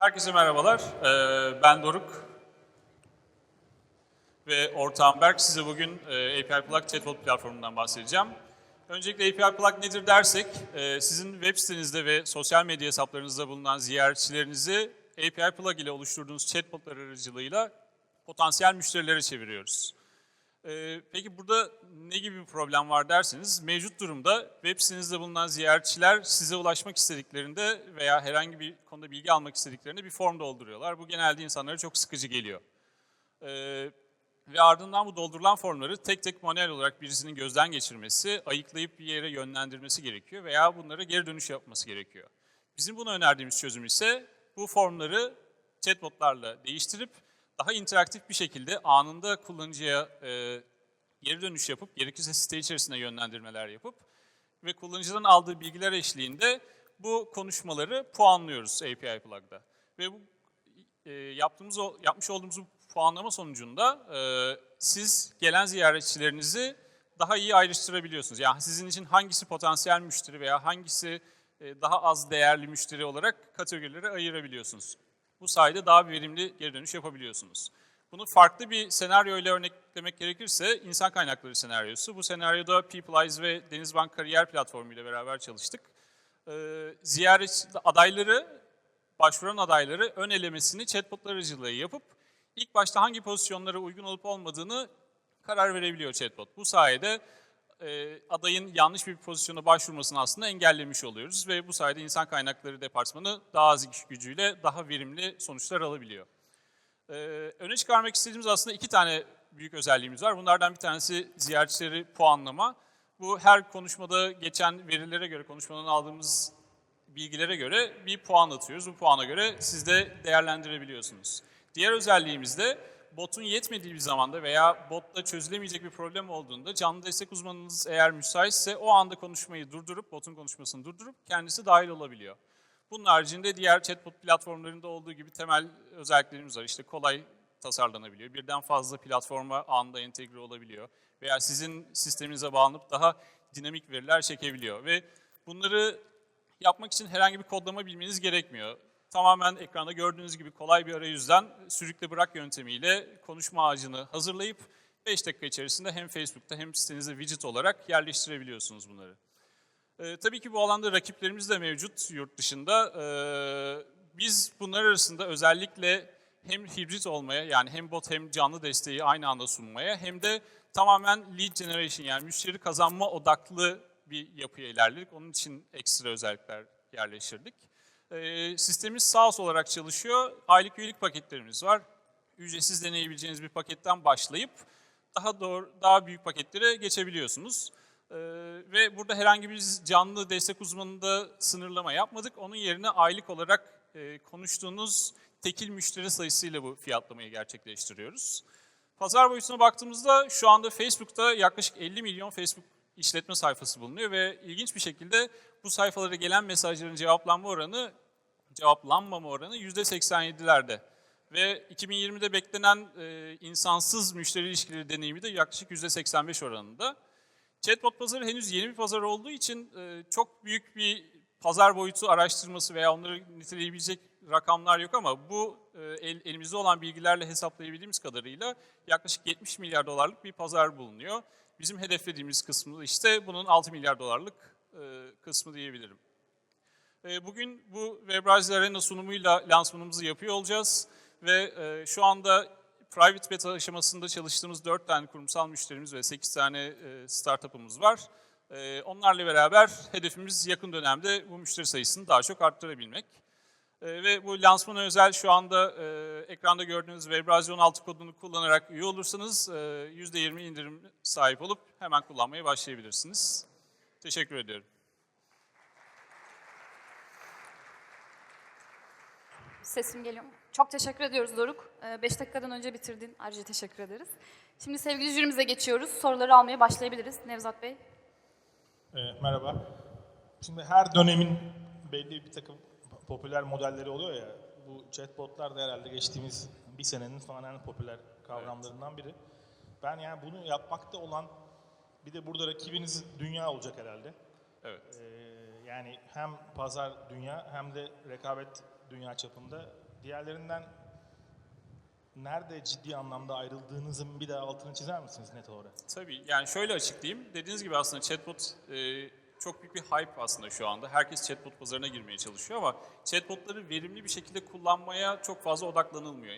Herkese merhabalar. Ee, Ben Doruk ve ortağım Berk. Size bugün e, API Plug chatbot platformundan bahsedeceğim. Öncelikle API Plug nedir dersek, e, sizin web sitenizde ve sosyal medya hesaplarınızda bulunan ziyaretçilerinizi API Plug ile oluşturduğunuz chatbotlar aracılığıyla potansiyel müşterilere çeviriyoruz. Ee, Peki burada ne gibi bir problem var derseniz, mevcut durumda web sitenizde bulunan ziyaretçiler size ulaşmak istediklerinde veya herhangi bir konuda bilgi almak istediklerinde bir form dolduruyorlar. Bu genelde insanlara çok sıkıcı geliyor. Ee, ve ardından bu doldurulan formları tek tek manuel olarak birisinin gözden geçirmesi, ayıklayıp bir yere yönlendirmesi gerekiyor veya bunlara geri dönüş yapması gerekiyor. Bizim bunu önerdiğimiz çözüm ise bu formları chatbotlarla değiştirip daha interaktif bir şekilde anında kullanıcıya e, geri dönüş yapıp, gerekirse site içerisinde yönlendirmeler yapıp ve kullanıcıdan aldığı bilgiler eşliğinde bu konuşmaları puanlıyoruz API Plug'da. Ve bu e, yaptığımız yapmış olduğumuz bu puanlama sonucunda e, siz gelen ziyaretçilerinizi daha iyi ayrıştırabiliyorsunuz. Yani sizin için hangisi potansiyel müşteri veya hangisi e, daha az değerli müşteri olarak kategorilere ayırabiliyorsunuz. Bu sayede daha verimli geri dönüş yapabiliyorsunuz. Bunu farklı bir senaryo ile örneklemek gerekirse insan kaynakları senaryosu. Bu senaryoda Peopleize ve Denizbank Kariyer Platformu ile beraber çalıştık. Ee, ziyaret adayları, başvuran adayları ön elemesini chatbotlar aracılığıyla yapıp ilk başta hangi pozisyonlara uygun olup olmadığını karar verebiliyor chatbot. Bu sayede e, adayın yanlış bir pozisyona başvurmasını aslında engellemiş oluyoruz ve bu sayede insan kaynakları departmanı daha az iş gücüyle daha verimli sonuçlar alabiliyor. Ee, öne çıkarmak istediğimiz aslında iki tane büyük özelliğimiz var. Bunlardan bir tanesi ziyaretçileri puanlama. Bu her konuşmada geçen verilere göre, konuşmadan aldığımız bilgilere göre bir puan atıyoruz. Bu puana göre siz de değerlendirebiliyorsunuz. Diğer özelliğimiz de botun yetmediği bir zamanda veya botta çözülemeyecek bir problem olduğunda canlı destek uzmanınız eğer müsaitse o anda konuşmayı durdurup, botun konuşmasını durdurup kendisi dahil olabiliyor. Bunun haricinde diğer chatbot platformlarında olduğu gibi temel özelliklerimiz var. İşte kolay tasarlanabiliyor. Birden fazla platforma anında entegre olabiliyor. Veya sizin sisteminize bağlanıp daha dinamik veriler çekebiliyor. Ve bunları yapmak için herhangi bir kodlama bilmeniz gerekmiyor. Tamamen ekranda gördüğünüz gibi kolay bir arayüzden sürükle bırak yöntemiyle konuşma ağacını hazırlayıp 5 dakika içerisinde hem Facebook'ta hem sitenizde widget olarak yerleştirebiliyorsunuz bunları. Ee, tabii ki bu alanda rakiplerimiz de mevcut yurt dışında. Ee, biz bunlar arasında özellikle hem hibrit olmaya yani hem bot hem canlı desteği aynı anda sunmaya hem de tamamen lead generation yani müşteri kazanma odaklı bir yapıya ilerledik. Onun için ekstra özellikler yerleştirdik. Ee, sistemimiz SaaS olarak çalışıyor. Aylık üyelik paketlerimiz var. Ücretsiz deneyebileceğiniz bir paketten başlayıp daha doğru, daha büyük paketlere geçebiliyorsunuz. Ee, ve burada herhangi bir canlı destek uzmanında sınırlama yapmadık. Onun yerine aylık olarak e, konuştuğunuz tekil müşteri sayısıyla bu fiyatlamayı gerçekleştiriyoruz. Pazar boyutuna baktığımızda şu anda Facebook'ta yaklaşık 50 milyon Facebook işletme sayfası bulunuyor ve ilginç bir şekilde bu sayfalara gelen mesajların cevaplanma oranı, cevaplanmama oranı %87'lerde. Ve 2020'de beklenen e, insansız müşteri ilişkileri deneyimi de yaklaşık %85 oranında. Chatbot pazarı henüz yeni bir pazar olduğu için e, çok büyük bir pazar boyutu araştırması veya onları niteleyebilecek rakamlar yok ama bu e, el- elimizde olan bilgilerle hesaplayabildiğimiz kadarıyla yaklaşık 70 milyar dolarlık bir pazar bulunuyor. Bizim hedeflediğimiz kısmı işte bunun 6 milyar dolarlık kısmı diyebilirim. E, Bugün bu Webrazi Arena sunumuyla lansmanımızı yapıyor olacağız ve e, şu anda private beta aşamasında çalıştığımız 4 tane kurumsal müşterimiz ve 8 tane e, startup'ımız var. E, Onlarla beraber hedefimiz yakın dönemde bu müşteri sayısını daha çok arttırabilmek. E, Ve bu lansmana özel şu anda e, ekranda gördüğünüz Webrazi 16 kodunu kullanarak üye olursanız e, %20 indirim sahip olup hemen kullanmaya başlayabilirsiniz. Teşekkür ediyorum. Sesim geliyor mu? Çok teşekkür ediyoruz Doruk. 5 dakikadan önce bitirdin. Ayrıca teşekkür ederiz. Şimdi sevgili jürimize geçiyoruz. Soruları almaya başlayabiliriz. Nevzat Bey. Ee, merhaba. Şimdi her dönemin belli bir takım popüler modelleri oluyor ya. Bu chatbotlar da herhalde geçtiğimiz bir senenin falan en popüler kavramlarından biri. Ben yani bunu yapmakta olan bir de burada rakibiniz dünya olacak herhalde. Evet. Ee, yani hem pazar dünya hem de rekabet dünya çapında diğerlerinden nerede ciddi anlamda ayrıldığınızın bir daha altını çizer misiniz net olarak? Tabii yani şöyle açıklayayım. Dediğiniz gibi aslında chatbot e, çok büyük bir hype aslında şu anda. Herkes chatbot pazarına girmeye çalışıyor ama chatbotları verimli bir şekilde kullanmaya çok fazla odaklanılmıyor.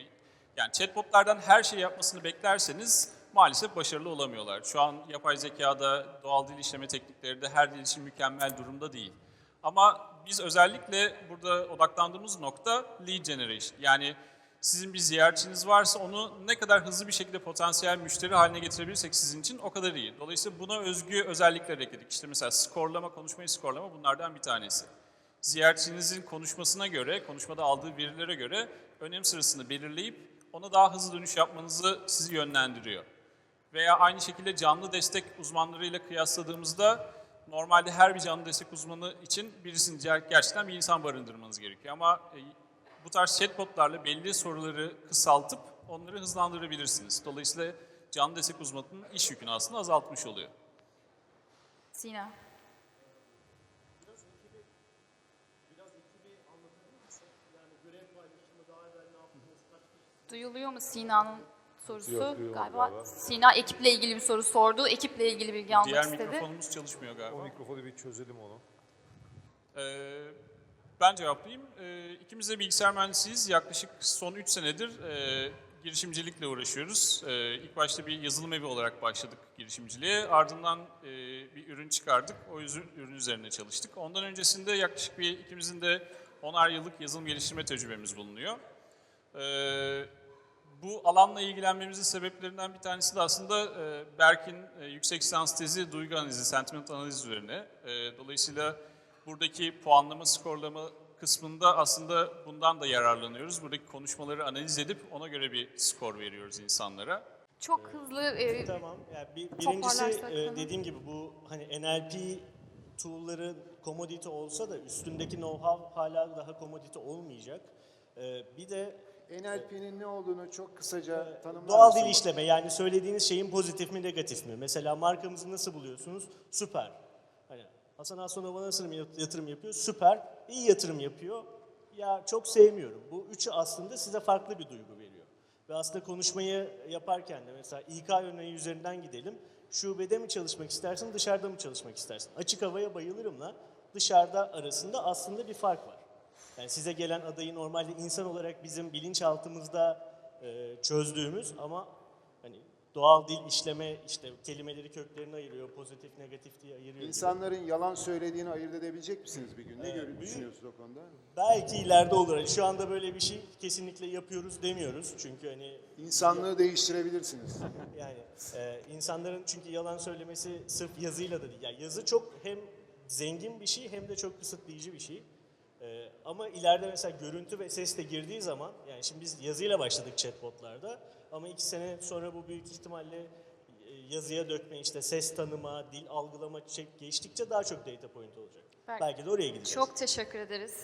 Yani chatbotlardan her şeyi yapmasını beklerseniz maalesef başarılı olamıyorlar. Şu an yapay zekada, doğal dil işleme teknikleri de her dil için mükemmel durumda değil. Ama biz özellikle burada odaklandığımız nokta lead generation. Yani sizin bir ziyaretçiniz varsa onu ne kadar hızlı bir şekilde potansiyel müşteri haline getirebilirsek sizin için o kadar iyi. Dolayısıyla buna özgü özellikler ekledik. İşte mesela skorlama, konuşmayı skorlama bunlardan bir tanesi. Ziyaretçinizin konuşmasına göre, konuşmada aldığı verilere göre önem sırasını belirleyip ona daha hızlı dönüş yapmanızı sizi yönlendiriyor. Veya aynı şekilde canlı destek uzmanlarıyla kıyasladığımızda normalde her bir canlı destek uzmanı için birisini ger- gerçekten bir insan barındırmanız gerekiyor. Ama e, bu tarz chatbotlarla belli soruları kısaltıp onları hızlandırabilirsiniz. Dolayısıyla canlı destek uzmanının iş yükünü aslında azaltmış oluyor. Sina. Duyuluyor mu Sina'nın sorusu? Yok, duyulmadı galiba. galiba. Sina ekiple ilgili bir soru sordu. Ekiple ilgili bilgi almak Diğer istedi. mikrofonumuz çalışmıyor galiba. O mikrofonu bir çözelim onu. Ee, ben cevaplayayım. Ee, ikimiz de bilgisayar mühendisiyiz. Yaklaşık son 3 senedir e, girişimcilikle uğraşıyoruz. Ee, ilk başta bir yazılım evi olarak başladık girişimciliğe. Ardından e, bir ürün çıkardık. O yüzün, ürün üzerine çalıştık. Ondan öncesinde yaklaşık bir ikimizin de 10'ar yıllık yazılım geliştirme tecrübemiz bulunuyor. Ee, bu alanla ilgilenmemizin sebeplerinden bir tanesi de aslında e, Berk'in e, yüksek lisans tezi duygu analizi, sentiment analizi üzerine. E, dolayısıyla buradaki puanlama, skorlama kısmında aslında bundan da yararlanıyoruz. Buradaki konuşmaları analiz edip ona göre bir skor veriyoruz insanlara. Çok hızlı e, Tamam. Yani bir, birincisi e, dediğim gibi bu hani NLP tool'ları commodity olsa da üstündeki know-how hala daha commodity olmayacak. E, bir de NLP'nin ne olduğunu çok kısaca tanımlar doğal dil işleme yani söylediğiniz şeyin pozitif mi negatif mi? Mesela markamızı nasıl buluyorsunuz? Süper. Hani Hasan Aslanova nasıl yatırım yapıyor? Süper. İyi yatırım yapıyor. Ya çok sevmiyorum. Bu üçü aslında size farklı bir duygu veriyor. Ve aslında konuşmayı yaparken de mesela İK örneği üzerinden gidelim. Şubede mi çalışmak istersin, dışarıda mı çalışmak istersin? Açık havaya bayılırımla dışarıda arasında aslında bir fark var. Yani size gelen adayı normalde insan olarak bizim bilinçaltımızda e, çözdüğümüz ama hani doğal dil işleme işte kelimeleri köklerini ayırıyor, pozitif negatif diye ayırıyor. gibi. İnsanların yalan söylediğini ayırt edebilecek misiniz bir gün? Ne Ee, görüp düşünüyorsunuz o konuda? Belki ileride olur. Hani şu anda böyle bir şey kesinlikle yapıyoruz demiyoruz. Çünkü hani İnsanlığı değiştirebilirsiniz. yani e, insanların çünkü yalan söylemesi sırf yazıyla da değil. Yani yazı çok hem zengin bir şey hem de çok kısıtlayıcı bir şey. Ama ileride mesela görüntü ve ses de girdiği zaman yani şimdi biz yazıyla başladık chatbotlarda ama iki sene sonra bu büyük ihtimalle e, yazıya dökme işte ses tanıma, dil algılama geçtikçe daha çok data point olacak. Belki- Belki de oraya gideceğiz. çok teşekkür ederiz.